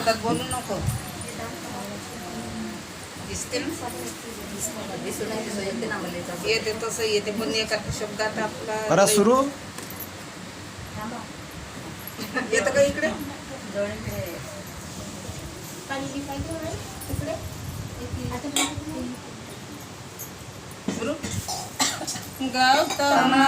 हातात बोलू नको. दिसते येते तसं येते पण एका शब्दात आपला सुरू? का इकडे? गौतमा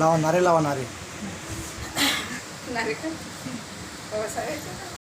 लावणारे नारे